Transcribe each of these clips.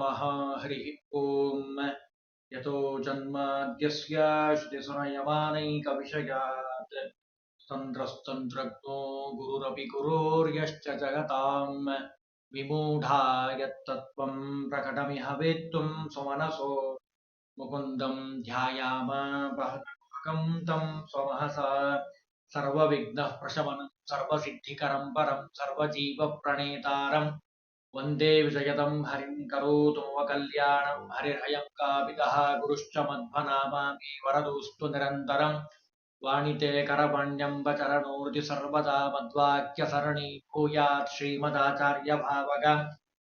नमः। हरिः ॐ यतो जन्माद्यस्य श्रुतिसुरयमानैकविषयात् तन्द्रश्चन्द्रज्ञो गुरुरपि गुरोर्यश्च जगताम्। विमूढा यत्तत्त्वम् प्रकटमिह वेत्तुम् सुमनसो मुकुन्दम् ध्यायाम तम् स्वमहसा। सर्वविघ्नः प्रशमनम् सर्वसिद्धिकरम् परम् सर्वजीवप्रणेतारम्। वन्दे विजयतं हरिं करोतु मम कल्याणं हरिर्हयं कापितः गुरुश्च मध्वनामामि वरदोऽस्तु निरन्तरम् वाणिते करपण्यम्बचरणोर्ति सर्वदा मद्वाक्यसरणि भूयात् श्रीमदाचार्यभावग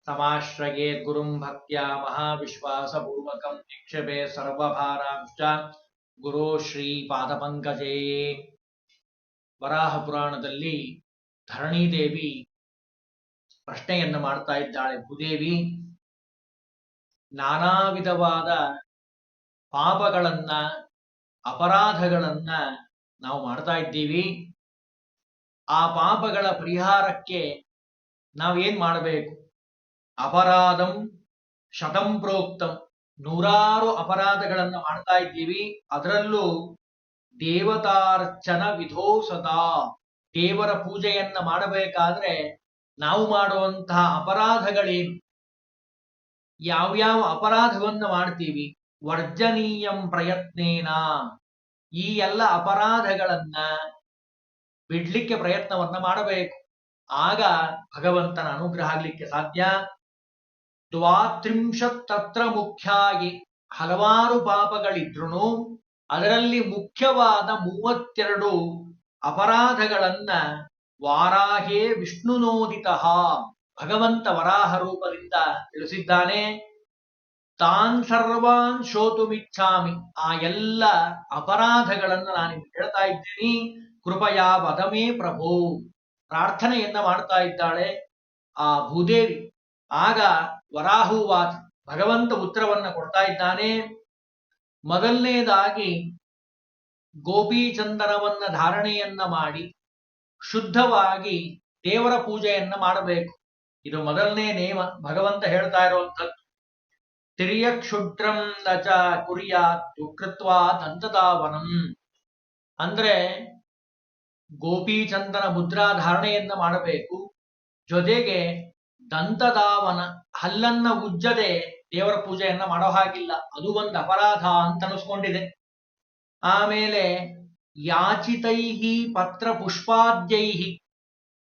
समाश्रयेत् गुरुं भक्त्या महाविश्वासपूर्वकं निक्षेपे सर्वभारांश्च ಗುರು ಶ್ರೀ ಪಾದಪಂಕಜೇ ವರಾಹ ಪುರಾಣದಲ್ಲಿ ಧರಣಿದೇವಿ ಪ್ರಶ್ನೆಯನ್ನು ಮಾಡ್ತಾ ಇದ್ದಾಳೆ ಭೂದೇವಿ. ನಾನಾ ವಿಧವಾದ ಪಾಪಗಳನ್ನ, ಅಪರಾಧಗಳನ್ನ ನಾವು ಮಾಡ್ತಾ ಇದ್ದೀವಿ. ಆ ಪಾಪಗಳ ಪರಿಹಾರಕ್ಕೆ ನಾವೇನ್ ಮಾಡಬೇಕು? ಅಪರಾಧಂ ಶತಂ ಪ್ರೋಕ್ತಂ. ನೂರಾರು ಅಪರಾಧಗಳನ್ನು ಮಾಡ್ತಾ ಇದ್ದೀವಿ. ಅದರಲ್ಲೂ ದೇವತಾರ್ಚನ ವಿಧೋ ಸದಾ ದೇವರ ಪೂಜೆಯನ್ನ ಮಾಡಬೇಕಾದ್ರೆ ನಾವು ಮಾಡುವಂತಹ ಅಪರಾಧಗಳೇನು ಯಾವ್ಯಾವ ಅಪರಾಧವನ್ನು ಮಾಡ್ತೀವಿ? ವರ್ಜನೀಯಂ ಪ್ರಯತ್ನೇನ. ಈ ಎಲ್ಲ ಅಪರಾಧಗಳನ್ನ ಬಿಡ್ಲಿಕ್ಕೆ ಪ್ರಯತ್ನವನ್ನ ಮಾಡಬೇಕು. ಆಗ ಭಗವಂತನ ಅನುಗ್ರಹ ಆಗ್ಲಿಕ್ಕೆ ಸಾಧ್ಯ. ದ್ವಾತ್ರಿಂಶತ್ ತತ್ರ ಮುಖ್ಯಾಗಿ ಹಲವಾರು ಪಾಪಗಳಿದ್ರು ಅದರಲ್ಲಿ ಮುಖ್ಯವಾದ ಮೂವತ್ತೆರಡು ಅಪರಾಧಗಳನ್ನ ವಾರಾಹೇ ವಿಷ್ಣುನೋದಿತ. ಭಗವಂತ ವರಾಹ ರೂಪದಿಂದ ತಿಳಿಸಿದ್ದಾನೆ, ತಾನ್ ಸರ್ವಾನ್ ಶೋತುಮಿಚ್ಛಾಮಿ. ಆ ಎಲ್ಲ ಅಪರಾಧಗಳನ್ನು ನಾನು ಹೇಳ್ತಾ ಇದ್ದೀನಿ. ಕೃಪಯಾ ವದಮೇ ಪ್ರಭು. ಪ್ರಾರ್ಥನೆಯನ್ನ ಮಾಡ್ತಾ ಇದ್ದಾಳೆ ಆ ಭೂದೇವಿ. ಆಗ ವರಾಹುವಾತ್ ಭಗವಂತ ಉತ್ತರವನ್ನ ಕೊಡ್ತಾ ಇದ್ದಾನೆ, ಮೊದಲನೇದಾಗಿ ಗೋಪೀಚಂದನವನ್ನ ಧಾರಣೆಯನ್ನ ಮಾಡಿ. ಶುದ್ಧವಾಗಿ ದೇವರ ಪೂಜೆಯನ್ನ ಮಾಡಬೇಕು. ಇದು ಮೊದಲನೇ ನೇಮ ಭಗವಂತ ಹೇಳ್ತಾ ಇರುವಂಥದ್ದು. ತಿರ್ಯಕ್ಷುಡ್ರಂ ನಚ ಕುರಿಯಾತ್ ಕೃತ್ವಾ ದಂತದಾವನಂ. ಅಂದ್ರೆ ಗೋಪೀಚಂದನ ಮುದ್ರಾ ಧಾರಣೆಯನ್ನ ಮಾಡಬೇಕು. ಜೊತೆಗೆ ದಂತದಾವನ ಹಲ್ಲನ್ನ ಉಜ್ಜದೆ ದೇವರ ಪೂಜೆಯನ್ನ ಮಾಡೋ ಹಾಗಿಲ್ಲ. ಅದು ಒಂದು ಅಪರಾಧ ಅಂತ ಅನಿಸ್ಕೊಂಡಿದೆ. ಆಮೇಲೆ ಯಾಚಿತೈಹಿ ಪತ್ರ ಪುಷ್ಪಾದ್ಯೈಹಿ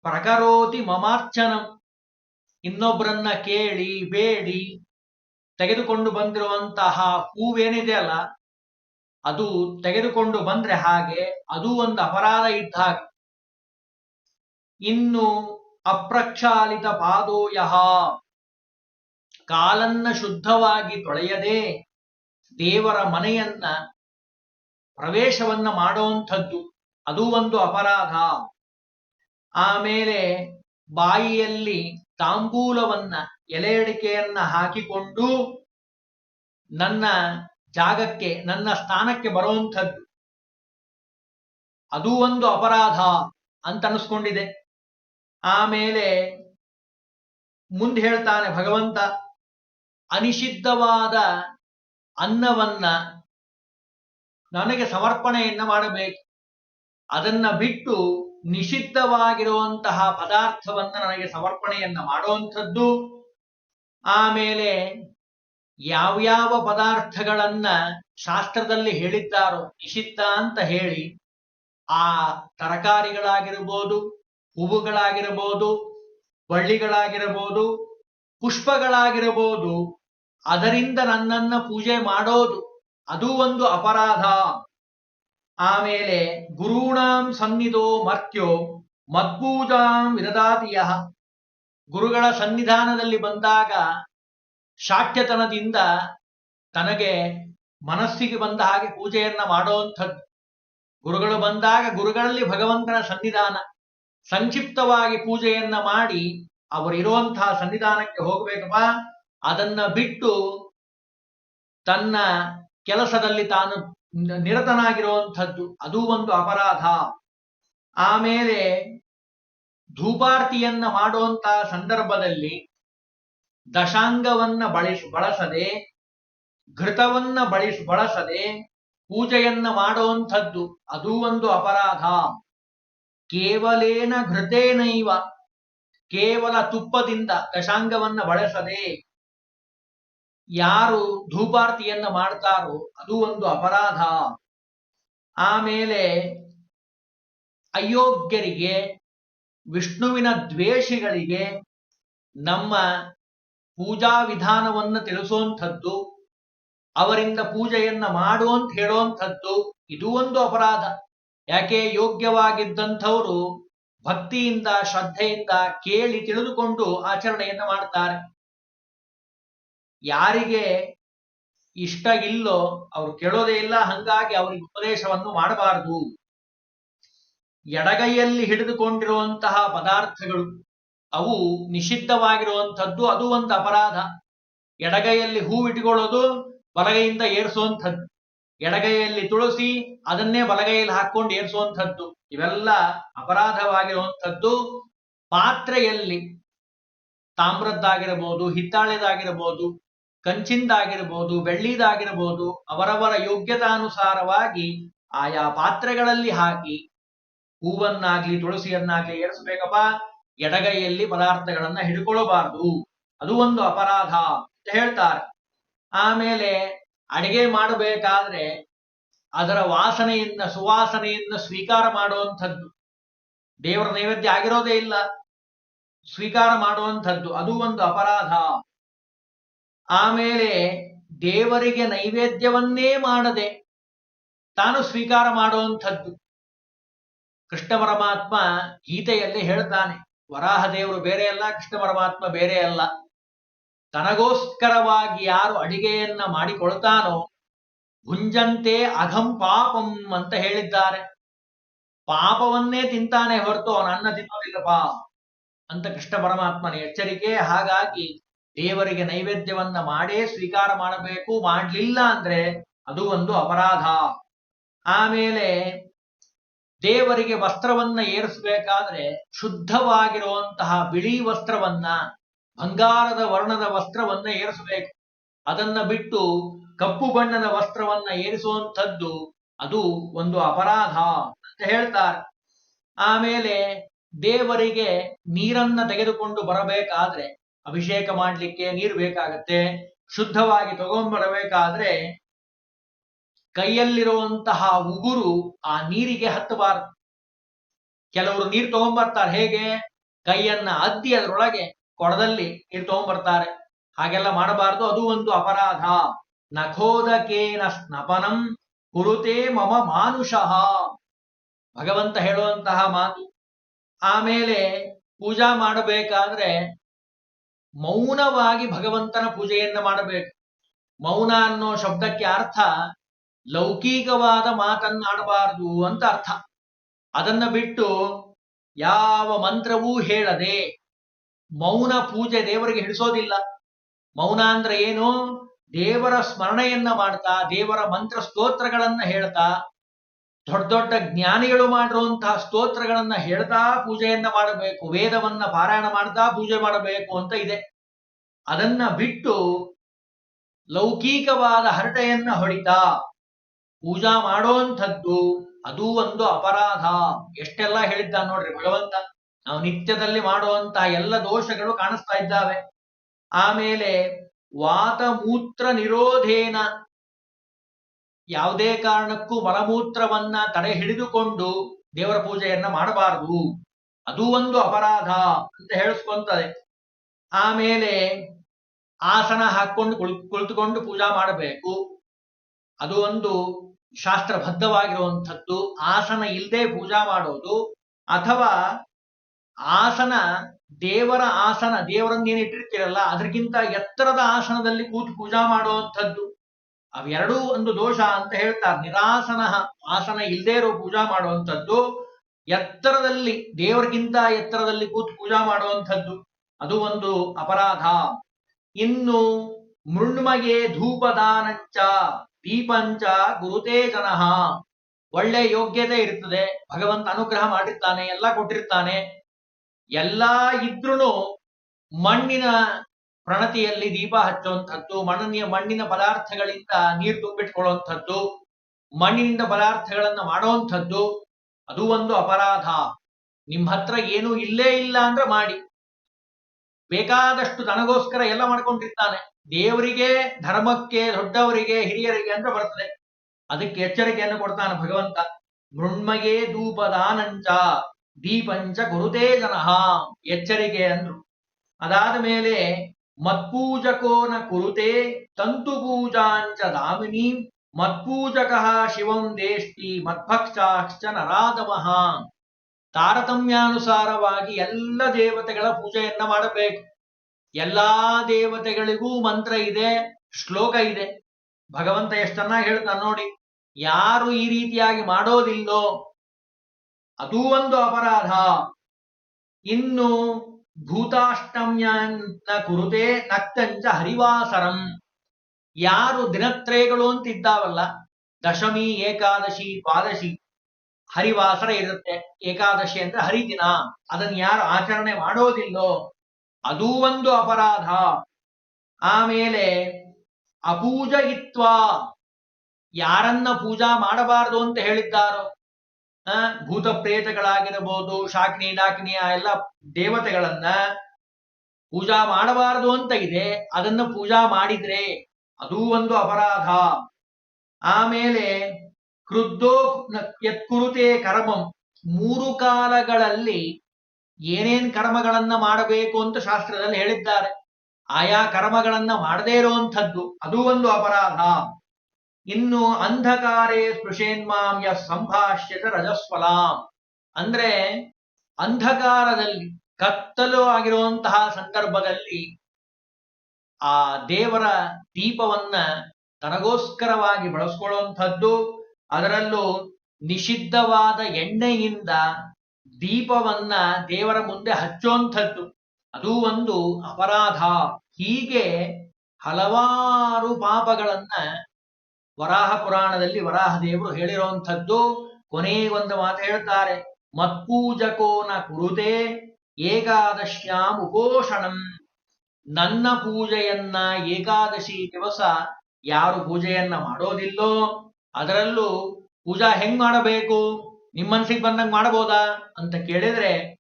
ಪ್ರಕರೋತಿ ಮಮಾರ್ಚನಂ ಇನ್ನೊಬ್ಬರನ್ನ ಕೇಳಿ, ಬೇಡಿ, ತೆಗೆದುಕೊಂಡು ಬಂದಿರುವಂತಹ ಹೂವೇನಿದೆ ಅಲ್ಲ, ಅದು ತೆಗೆದುಕೊಂಡು ಬಂದ್ರೆ ಹಾಗೆ, ಅದು ಒಂದು ಅಪರಾಧ ಇದ್ದ ಹಾಗೆ. ಇನ್ನು ಅಪ್ರಕ್ಷಾಲಿತ ಪಾದೋಯಃ ಕಾಲನ್ನ ಶುದ್ಧವಾಗಿ ತೊಳೆಯದೆ ದೇವರ ಮನೆಯನ್ನ ಪ್ರವೇಶವನ್ನ ಮಾಡುವಂಥದ್ದು ಅದು ಒಂದು ಅಪರಾಧ. ಆಮೇಲೆ ಬಾಯಿಯಲ್ಲಿ ತಾಂಬೂಲವನ್ನ, ಎಲೆ ಅಡಿಕೆಯನ್ನ ಹಾಕಿಕೊಂಡು ನನ್ನ ಜಾಗಕ್ಕೆ, ನನ್ನ ಸ್ಥಾನಕ್ಕೆ ಬರುವಂಥದ್ದು ಅದು ಒಂದು ಅಪರಾಧ ಅಂತ ಅನಿಸ್ಕೊಂಡಿದೆ ಆಮೇಲೆ ಮುಂದೆ ಹೇಳ್ತಾನೆ ಭಗವಂತ, ಅನಿಷಿದ್ಧವಾದ ಅನ್ನವನ್ನ ನನಗೆ ಸಮರ್ಪಣೆಯನ್ನ ಮಾಡಬೇಕು. ಅದನ್ನ ಬಿಟ್ಟು ನಿಷಿದ್ಧವಾಗಿರುವಂತಹ ಪದಾರ್ಥವನ್ನ ನನಗೆ ಸಮರ್ಪಣೆಯನ್ನ ಮಾಡುವಂಥದ್ದು. ಆಮೇಲೆ ಯಾವ್ಯಾವ ಪದಾರ್ಥಗಳನ್ನ ಶಾಸ್ತ್ರದಲ್ಲಿ ಹೇಳಿದ್ದಾರೋ ನಿಷಿದ್ಧ ಅಂತ ಹೇಳಿ ಆ ತರಕಾರಿಗಳಾಗಿರ್ಬೋದು, ಹೂವುಗಳಾಗಿರ್ಬೋದು ಬಳ್ಳಿಗಳಾಗಿರಬಹುದು ಪುಷ್ಪಗಳಾಗಿರಬಹುದು ಅದರಿಂದ ನನ್ನನ್ನ ಪೂಜೆ ಮಾಡೋದು ಅದು ಒಂದು ಅಪರಾಧ. ಆಮೇಲೆ ಗುರುಣಾಂ ಸನ್ನಿಧೋ ಮರ್ತ್ಯೋ ಮತ್ಪೂಜಾಂ ವಿರದಾತಿಯ ಗುರುಗಳ ಸನ್ನಿಧಾನದಲ್ಲಿ ಬಂದಾಗ ಶಾಠ್ಯತನದಿಂದ ತನಗೆ ಮನಸ್ಸಿಗೆ ಬಂದ ಹಾಗೆ ಪೂಜೆಯನ್ನ ಮಾಡುವಂಥದ್ದು. ಗುರುಗಳು ಬಂದಾಗ ಗುರುಗಳಲ್ಲಿ ಭಗವಂತನ ಸನ್ನಿಧಾನ. ಸಂಕ್ಷಿಪ್ತವಾಗಿ ಪೂಜೆಯನ್ನ ಮಾಡಿ ಅವರಿರುವಂತಹ ಸನ್ನಿಧಾನಕ್ಕೆ ಹೋಗಬೇಕಪ್ಪ. ಅದನ್ನ ಬಿಟ್ಟು ತನ್ನ ಕೆಲಸದಲ್ಲಿ ತಾನು ನಿರತನಾಗಿರುವಂಥದ್ದು. ಅದು ಒಂದು ಅಪರಾಧ. ಆಮೇಲೆ ಧೂಪಾರ್ತಿಯನ್ನ ಮಾಡುವಂತಹ ಸಂದರ್ಭದಲ್ಲಿ ದಶಾಂಗವನ್ನ ಬಳಸ ಬಳಸದೆ, ಘೃತವನ್ನ ಬಳಸ ಬಳಸದೆ ಪೂಜೆಯನ್ನ ಮಾಡುವಂಥದ್ದು. ಅದೂ ಒಂದು ಅಪರಾಧ. ಕೇವಲೇನ ಘೃತೇನೈವ, ಕೇವಲ ತುಪ್ಪದಿಂದ ದಶಾಂಗವನ್ನ ಬಳಸದೆ ಯಾರು ಧೂಪಾರ್ತಿಯನ್ನ ಮಾಡ್ತಾರೋ ಅದು ಒಂದು ಅಪರಾಧ. ಆಮೇಲೆ ಅಯೋಗ್ಯರಿಗೆ, ವಿಷ್ಣುವಿನ ದ್ವೇಷಿಗಳಿಗೆ ನಮ್ಮ ಪೂಜಾ ವಿಧಾನವನ್ನು ತಿಳಿಸುವಂಥದ್ದು ಅವರಿಂದ ಪೂಜೆಯನ್ನ ಮಾಡು ಅಂತ ಹೇಳುವಂಥದ್ದು ಇದು ಒಂದು ಅಪರಾಧ. ಯಾಕೆ ಯೋಗ್ಯವಾಗಿದ್ದಂಥವರು ಭಕ್ತಿಯಿಂದ, ಶ್ರದ್ಧೆಯಿಂದ ಕೇಳಿ ತಿಳಿದುಕೊಂಡು ಆಚರಣೆಯನ್ನ ಮಾಡ್ತಾರೆ. ಯಾರಿಗೆ ಇಷ್ಟ ಇಲ್ಲೋ ಅವ್ರು ಕೇಳೋದೇ ಇಲ್ಲ, ಹಂಗಾಗಿ ಅವ್ರಿಗೆ ಉಪದೇಶವನ್ನು ಮಾಡಬಾರದು. ಎಡಗೈಯಲ್ಲಿ ಹಿಡಿದುಕೊಂಡಿರುವಂತಹ ಪದಾರ್ಥಗಳು, ಅವು ನಿಷಿದ್ಧವಾಗಿರುವಂಥದ್ದು ಅದು ಒಂದು ಅಪರಾಧ. ಎಡಗೈಯಲ್ಲಿ ಹೂವಿಟ್ಕೊಳ್ಳೋದು ಬಲಗೈಯಿಂದ ಏರಿಸುವಂಥದ್ದು. ಎಡಗೈಯಲ್ಲಿ ತುಳಸಿ ಅದನ್ನೇ ಬಲಗೈಯಲ್ಲಿ ಹಾಕೊಂಡು ಏರಿಸುವಂಥದ್ದು. ಇವೆಲ್ಲ ಅಪರಾಧವಾಗಿರುವಂಥದ್ದು. ಪಾತ್ರೆಯಲ್ಲಿ ತಾಮ್ರದ್ದಾಗಿರಬಹುದು ಹಿತ್ತಾಳೆದಾಗಿರಬಹುದು ಕಂಚಿಂದಾಗಿರಬಹುದು ಬೆಳ್ಳಿದಾಗಿರಬಹುದು ಅವರವರ ಯೋಗ್ಯತಾನುಸಾರವಾಗಿ ಆಯಾ ಪಾತ್ರೆಗಳಲ್ಲಿ ಹಾಕಿ ಹೂವನ್ನಾಗ್ಲಿ, ತುಳಸಿಯನ್ನಾಗ್ಲಿ ಏರಿಸಬೇಕಪ್ಪ. ಎಡಗೈಯಲ್ಲಿ ಪದಾರ್ಥಗಳನ್ನ ಹಿಡ್ಕೊಳ್ಳಬಾರದು ಅದು ಒಂದು ಅಪರಾಧ ಅಂತ ಹೇಳ್ತಾರೆ. ಆಮೇಲೆ ಅಡಿಗೆ ಮಾಡಬೇಕಾದ್ರೆ ಅದರ ವಾಸನೆಯಿಂದ, ಸುವಾಸನೆಯಿಂದ ಸ್ವೀಕಾರ ಮಾಡುವಂಥದ್ದು. ದೇವರ ನೈವೇದ್ಯ ಆಗಿರೋದೇ ಇಲ್ಲ. ಸ್ವೀಕಾರ ಮಾಡುವಂಥದ್ದು. ಅದು ಒಂದು ಅಪರಾಧ. ಆಮೇಲೆ ದೇವರಿಗೆ ನೈವೇದ್ಯವನ್ನೇ ಮಾಡದೆ ತಾನು ಸ್ವೀಕಾರ ಮಾಡುವಂಥದ್ದು. ಕೃಷ್ಣ ಪರಮಾತ್ಮ ಗೀತೆಯಲ್ಲಿ ಹೇಳ್ತಾನೆ, ವರಾಹ ದೇವರು ಬೇರೆ ಅಲ್ಲ, ಕೃಷ್ಣ ಪರಮಾತ್ಮ ಬೇರೆ ಅಲ್ಲ. ತನಗೋಸ್ಕರವಾಗಿ ಯಾರು ಅಡಿಗೆಯನ್ನ ಮಾಡಿಕೊಳ್ತಾನೋ ಗುಂಜಂತೆ ಅಘಂ ಪಾಪಂ ಅಂತ ಹೇಳಿದ್ದಾರೆ. ಪಾಪವನ್ನೇ ತಿಂತಾನೆ ಹೊರತು ಅವನ ಅನ್ನ ತಿನ್ನೋದಿಲ್ಲಪ್ಪ ಅಂತ ಕೃಷ್ಣ ಪರಮಾತ್ಮನ ಎಚ್ಚರಿಕೆ. ಹಾಗಾಗಿ ದೇವರಿಗೆ ನೈವೇದ್ಯವನ್ನ ಮಾಡೇ ಸ್ವೀಕಾರ ಮಾಡಬೇಕು, ಮಾಡಲಿಲ್ಲ ಅಂದ್ರೆ ಅದು ಒಂದು ಅಪರಾಧ. ಆಮೇಲೆ ದೇವರಿಗೆ ವಸ್ತ್ರವನ್ನ ಏರಿಸಬೇಕಾದ್ರೆ ಶುದ್ಧವಾಗಿರುವಂತಹ ಬಿಳಿ ವಸ್ತ್ರವನ್ನ, ಬಂಗಾರದ ವರ್ಣದ ವಸ್ತ್ರವನ್ನ ಏರಿಸಬೇಕು. ಅದನ್ನ ಬಿಟ್ಟು ಕಪ್ಪು ಬಣ್ಣದ ವಸ್ತ್ರವನ್ನ ಏರಿಸುವಂಥದ್ದು ಅದು ಒಂದು ಅಪರಾಧ ಅಂತ ಹೇಳ್ತಾರೆ. ಆಮೇಲೆ ದೇವರಿಗೆ ನೀರನ್ನ ತೆಗೆದುಕೊಂಡು ಬರಬೇಕಾದ್ರೆ ಅಭಿಷೇಕ ಮಾಡಲಿಕ್ಕೆ ನೀರು ಬೇಕಾಗತ್ತೆ, ಶುದ್ಧವಾಗಿ ತಗೊಂಡ್ಬರಬೇಕಾದ್ರೆ ಕೈಯಲ್ಲಿರುವಂತಹ ಉಗುರು ಆ ನೀರಿಗೆ ಹತ್ತಬಾರದು. ಕೆಲವರು ನೀರು ತಗೊಂಡ್ಬರ್ತಾರೆ, ಹೇಗೆ? ಕೈಯನ್ನ ಅದ್ದಿ ಅದರೊಳಗೆ ಕೊಡದಲ್ಲಿ ನೀರು ತಗೊಂಡ್ಬರ್ತಾರೆ. ಹಾಗೆಲ್ಲ ಮಾಡಬಾರದು, ಅದು ಒಂದು ಅಪರಾಧ. ನಖೋದಕೇನ ಸ್ನಪನಂ ಕುರುತೆ ಮಮ ಮಾನುಷಃ. ಭಗವಂತ ಹೇಳುವಂತಹ ಮಾತು, ಆಮೇಲೆ ಪೂಜಾ ಮಾಡಬೇಕಾದ್ರೆ ಮೌನವಾಗಿ ಭಗವಂತನ ಪೂಜೆಯನ್ನ ಮಾಡಬೇಕು. ಮೌನ ಅನ್ನೋ ಶಬ್ದಕ್ಕೆ ಅರ್ಥ ಲೌಕಿಕವಾದ ಮಾತನ್ನಾಡಬಾರದು ಅಂತ ಅರ್ಥ. ಅದನ್ನ ಬಿಟ್ಟು ಯಾವ ಮಂತ್ರವೂ ಹೇಳದೆ ಮೌನ ಪೂಜೆ ದೇವರಿಗೆ ಹಿಡಿಸೋದಿಲ್ಲ. ಮೌನ ಅಂದ್ರೆ ಏನು? ದೇವರ ಸ್ಮರಣೆಯನ್ನ ಮಾಡ್ತಾ, ದೇವರ ಮಂತ್ರ ಸ್ತೋತ್ರಗಳನ್ನ ಹೇಳ್ತಾ, ದೊಡ್ಡ ದೊಡ್ಡ ಜ್ಞಾನಿಗಳು ಮಾಡಿರುವಂತಹ ಸ್ತೋತ್ರಗಳನ್ನ ಹೇಳ್ತಾ ಪೂಜೆಯನ್ನ ಮಾಡಬೇಕು. ವೇದವನ್ನ ಪಾರಾಯಣ ಮಾಡ್ತಾ ಪೂಜೆ ಮಾಡಬೇಕು ಅಂತ ಇದೆ. ಅದನ್ನ ಬಿಟ್ಟು ಲೌಕಿಕವಾದ ಹರಟೆಯನ್ನ ಹೊಡಿತ ಪೂಜಾ ಮಾಡೋಂಥದ್ದು ಅದು ಒಂದು ಅಪರಾಧ. ಎಷ್ಟೆಲ್ಲ ಹೇಳಿದ್ದ ನೋಡ್ರಿ ಭಗವಂತ, ನಾವು ನಿತ್ಯದಲ್ಲಿ ಮಾಡುವಂತಹ ಎಲ್ಲ ದೋಷಗಳು ಕಾಣಿಸ್ತಾ ಇದ್ದಾವೆ. ಆಮೇಲೆ ವಾತ ಮೂತ್ರ ನಿರೋಧೇನ ಯಾವುದೇ ಕಾರಣಕ್ಕೂ ಮಲಮೂತ್ರವನ್ನ ತಡೆ ಹಿಡಿದುಕೊಂಡು ದೇವರ ಪೂಜೆಯನ್ನ ಮಾಡಬಾರದು. ಅದು ಒಂದು ಅಪರಾಧ ಅಂತ ಹೇಳಿಸ್ಕೊಂತದೆ. ಆಮೇಲೆ ಆಸನ ಹಾಕೊಂಡು ಕುಳ್, ಕುಳಿತುಕೊಂಡು ಪೂಜಾ ಮಾಡಬೇಕು. ಅದು ಒಂದು ಶಾಸ್ತ್ರಬದ್ಧವಾಗಿರುವಂಥದ್ದು. ಆಸನ ಇಲ್ಲದೆ ಪೂಜಾ ಮಾಡೋದು. ಅಥವಾ ಆಸನ ದೇವರ ಆಸನ ದೇವರನ್ನೇನು ಇಟ್ಟಿರ್ತೀರಲ್ಲ ಅದಕ್ಕಿಂತ ಎತ್ತರದ ಆಸನದಲ್ಲಿ ಕೂತು ಪೂಜಾ ಮಾಡುವಂಥದ್ದು. ಅವೆರಡೂ ಒಂದು ದೋಷ ಅಂತ ಹೇಳ್ತಾರೆ. ನಿರಾಸನ, ಆಸನ ಇಲ್ಲದೆ ಇರೋ ಪೂಜಾ ಮಾಡುವಂಥದ್ದು. ಎತ್ತರದಲ್ಲಿ, ದೇವರಿಗಿಂತ ಎತ್ತರದಲ್ಲಿ ಕೂತು ಪೂಜಾ ಮಾಡುವಂಥದ್ದು. ಅದು ಒಂದು ಅಪರಾಧ. ಇನ್ನು ಮೃಣ್ಮಗೆ ಧೂಪದಾನಂಚ ದೀಪಂಚ ಗುರುತೇ ಜನಃ. ಒಳ್ಳೆ ಯೋಗ್ಯತೆ ಇರ್ತದೆ. ಭಗವಂತ ಅನುಗ್ರಹ ಮಾಡಿರ್ತಾನೆ, ಎಲ್ಲ ಕೊಟ್ಟಿರ್ತಾನೆ. ಎಲ್ಲ ಇದ್ರೂ ಮಣ್ಣಿನ ಪ್ರಣತಿಯಲ್ಲಿ ದೀಪ ಹಚ್ಚುವಂಥದ್ದು ಮಣ್ಣಿನ ಮಣ್ಣಿನ ಪದಾರ್ಥಗಳಿಂದ ನೀರು ತುಂಬಿಟ್ಕೊಳ್ಳುವಂಥದ್ದು, ಮಣ್ಣಿನಿಂದ ಪದಾರ್ಥಗಳನ್ನ ಮಾಡುವಂಥದ್ದು, ಅದು ಒಂದು ಅಪರಾಧ. ನಿಮ್ಮ ಹತ್ರ ಏನು ಇಲ್ಲೇ ಇಲ್ಲ ಅಂದ್ರೆ ಮಾಡಿ. ಬೇಕಾದಷ್ಟು ತನಗೋಸ್ಕರ ಎಲ್ಲ ಮಾಡ್ಕೊಂಡಿರ್ತಾನೆ. ದೇವರಿಗೆ, ಧರ್ಮಕ್ಕೆ, ದೊಡ್ಡವರಿಗೆ, ಹಿರಿಯರಿಗೆ ಅಂತ ಬರ್ತದೆ. ಅದಕ್ಕೆ ಎಚ್ಚರಿಕೆಯನ್ನು ಕೊಡ್ತಾನೆ ಭಗವಂತ. ಮೃಣ್ಮಯೇ ದೂಪದಾನಂಚ ದೀಪಂಚ ಗುರುತೇ ಜನಃ ಎಚ್ಚರಿಕೆ ಅಂದ್ರು. ಅದಾದ ಮೇಲೆ ಮತ್ಪೂಜಕೋನ ಕುರುತೆ ತಂತು ಪೂಜಾಂಚ ದಾಮಿನಿ, ಮತ್ಪೂಜಕಃ ಶಿವಂ ದೇಷ್ಟಿ ಮತ್ಭಕ್ಷಾಶ್ಚ ನರಾದಮಃ ತಾರತಮ್ಯಾನುಸಾರವಾಗಿ ಎಲ್ಲ ದೇವತೆಗಳ ಪೂಜೆಯನ್ನ ಮಾಡಬೇಕು. ಎಲ್ಲಾ ದೇವತೆಗಳಿಗೂ ಮಂತ್ರ ಇದೆ, ಶ್ಲೋಕ ಇದೆ. ಭಗವಂತ ಎಷ್ಟನ್ನ ಹೇಳ್ತಾನೆ ನೋಡಿ, ಯಾರು ಈ ರೀತಿಯಾಗಿ ಮಾಡೋದಿಲ್ಲೋ ಅದೂ ಒಂದು ಅಪರಾಧ. ಇನ್ನು ಭೂತಾಷ್ಟಮ್ಯನ್ನ ಕುರುತೆ ನಕ್ತಂಚ ಹರಿವಾಸರಂ. ಯಾರು ದಿನತ್ರಯಗಳು ಅಂತಿದ್ದಾವಲ್ಲ, ದಶಮಿ, ಏಕಾದಶಿ, ದ್ವಾದಶಿ ಹರಿವಾಸರ ಇರುತ್ತೆ, ಏಕಾದಶಿ ಅಂದ್ರೆ ಹರಿದಿನ. ಅದನ್ನ ಯಾರು ಆಚರಣೆ ಮಾಡೋದಿಲ್ಲೋ, ಅದೂ ಒಂದು ಅಪರಾಧ. ಆಮೇಲೆ ಅಪೂಜಯಿತ್ವ. ಯಾರನ್ನ ಪೂಜಾ ಮಾಡಬಾರದು ಅಂತ ಹೇಳಿದ್ದಾರೋ ಭೂತ ಪ್ರೇತಗಳಾಗಿರಬಹುದು ಶಾಕ್ನಿ ಡಾಕ್ನಿ ಆ ಎಲ್ಲ ದೇವತೆಗಳನ್ನ ಪೂಜಾ ಮಾಡಬಾರದು ಅಂತ ಇದೆ, ಅದನ್ನ ಪೂಜಾ ಮಾಡಿದ್ರೆ ಅದೂ ಒಂದು ಅಪರಾಧ. ಆಮೇಲೆ ಕ್ರುದ್ಧೋ ಯತ್ಕುರುತೆ ಕರ್ಮಂ. ಮೂರು ಕಾಲಗಳಲ್ಲಿ ಏನೇನ್ ಕರ್ಮಗಳನ್ನ ಮಾಡಬೇಕು ಅಂತ ಶಾಸ್ತ್ರದಲ್ಲಿ ಹೇಳಿದ್ದಾರೆ. ಆಯಾ ಕರ್ಮಗಳನ್ನ ಮಾಡದೇ ಇರುವಂಥದ್ದು ಅದು ಒಂದು ಅಪರಾಧ. ಇನ್ನು ಅಂಧಕಾರೇ ಸ್ಪೃಶೇನ್ಮಾಂ ಯ ಸಂಭಾಷ್ಯತ ರಜಸ್ವಲಾಂ. ಅಂದ್ರೆ ಅಂಧಕಾರದಲ್ಲಿ ಕತ್ತಲು ಆಗಿರುವಂತಹ ಸಂದರ್ಭದಲ್ಲಿ ಆ ದೇವರ ದೀಪವನ್ನ ತನಗೋಸ್ಕರವಾಗಿ ಬಳಸ್ಕೊಳ್ಳುವಂಥದ್ದು ಅದರಲ್ಲೂ ನಿಷಿದ್ಧವಾದ ಎಣ್ಣೆಯಿಂದ ದೀಪವನ್ನ ದೇವರ ಮುಂದೆ ಹಚ್ಚುವಂಥದ್ದು. ಅದು ಒಂದು ಅಪರಾಧ. ಹೀಗೆ ಹಲವಾರು ಪಾಪಗಳನ್ನ ವರಾಹ ಪುರಾಣದಲ್ಲಿ ವರಾಹ ದೇವರು ಹೇಳಿರುವಂಥದ್ದು. ಒಂದು ಮಾತು ಹೇಳ್ತಾರೆ ಮತ್ಪೂಜಕೋನ ಕುರುತೆ ಏಕಾದಶ್ಯಾಂ ಉಪೋಷಣಂ. ನನ್ನ ಪೂಜೆಯನ್ನ ಏಕಾದಶಿ ದಿವಸ ಯಾರು ಪೂಜೆಯನ್ನ ಮಾಡೋದಿಲ್ಲೋ ಅದರಲ್ಲೂ ಪೂಜಾ ಹೆಂಗ್ ಮಾಡಬೇಕು? ನಿಮ್ಮ ಮನ್ಸಿಗೆ ಬಂದಂಗೆ ಮಾಡಬಹುದಾ ಅಂತ ಕೇಳಿದ್ರೆ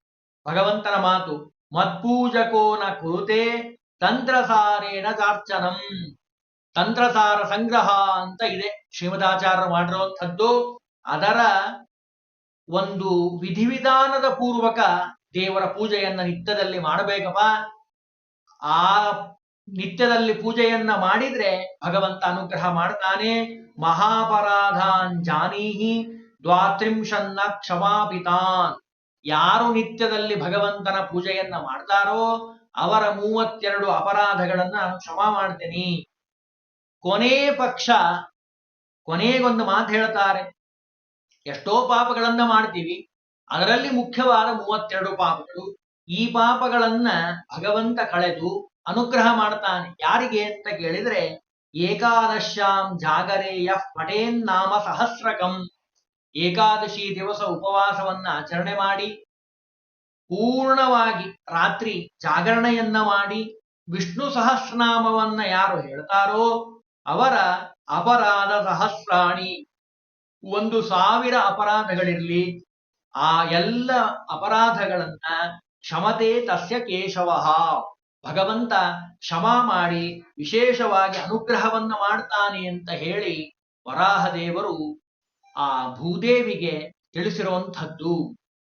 ಭಗವಂತನ ಮಾತು ಮತ್ಪೂಜಕೋನ ಕುರುತೆ ತಂತ್ರಸಾರೇಣ ಚಾರ್ಚನಂ ತಂತ್ರಸಾರ ಸಂಗ್ರಹ ಅಂತ ಇದೆ. ಶ್ರೀಮದಾಚಾರ್ಯರು ಮಾಡಿರುವಂಥದ್ದು. ಅದರ ಒಂದು ವಿಧಿವಿಧಾನದ ಪೂರ್ವಕ ದೇವರ ಪೂಜೆಯನ್ನ ನಿತ್ಯದಲ್ಲಿ ಮಾಡಬೇಕಪ್ಪ. ಆ ನಿತ್ಯದಲ್ಲಿ ಪೂಜೆಯನ್ನ ಮಾಡಿದ್ರೆ ಭಗವಂತ ಅನುಗ್ರಹ ಮಾಡ್ತಾನೆ. ಮಹಾಪರಾಧಾನ್ ಜಾನೀಹಿ ದ್ವಾತ್ರಿಂಶನ್ನ ಕ್ಷಮಾಪಿತಾನ್. ಯಾರು ನಿತ್ಯದಲ್ಲಿ ಭಗವಂತನ ಪೂಜೆಯನ್ನ ಮಾಡ್ತಾರೋ ಅವರ ಮೂವತ್ತೆರಡು ಅಪರಾಧಗಳನ್ನ ನಾನು ಕ್ಷಮಾ ಮಾಡ್ತೀನಿ. ಕೊನೆ ಪಕ್ಷ ಕೊನೆಗೊಂದು ಮಾತು ಹೇಳ್ತಾರೆ. ಎಷ್ಟೋ ಪಾಪಗಳನ್ನ ಮಾಡ್ತೀವಿ. ಅದರಲ್ಲಿ ಮುಖ್ಯವಾದ ಮೂವತ್ತೆರಡು ಪಾಪಗಳು. ಈ ಪಾಪಗಳನ್ನ ಭಗವಂತ ಕಳೆದು ಅನುಗ್ರಹ ಮಾಡ್ತಾನೆ. ಯಾರಿಗೆ ಅಂತ ಕೇಳಿದ್ರೆ ಏಕಾದಶ್ಯಾಂ ಜಾಗರೇಯ ಪಟೇನ್ ನಾಮ ಸಹಸ್ರಕಂ. ಏಕಾದಶಿ ದಿವಸ ಉಪವಾಸವನ್ನ ಆಚರಣೆ ಮಾಡಿ, ಪೂರ್ಣವಾಗಿ ರಾತ್ರಿ ಜಾಗರಣೆಯನ್ನ ಮಾಡಿ, ವಿಷ್ಣು ಸಹಸ್ರನಾಮವನ್ನ ಯಾರು ಹೇಳ್ತಾರೋ ಅವರ ಅಪರಾಧ ಸಹಸ್ರಾಣಿ. ಒಂದು ಸಾವಿರ ಅಪರಾಧಗಳಿರ್ಲಿ, ಆ ಎಲ್ಲ ಅಪರಾಧಗಳನ್ನ ಕ್ಷಮತೆ ತಸ್ಯ ಕೇಶವ. ಭಗವಂತ ಕ್ಷಮಾ ಮಾಡಿ ವಿಶೇಷವಾಗಿ ಅನುಗ್ರಹವನ್ನ ಮಾಡ್ತಾನೆ ಅಂತ ಹೇಳಿ ವರಾಹದೇವರು ಆ ಭೂದೇವಿಗೆ ತಿಳಿಸಿರುವಂಥದ್ದು.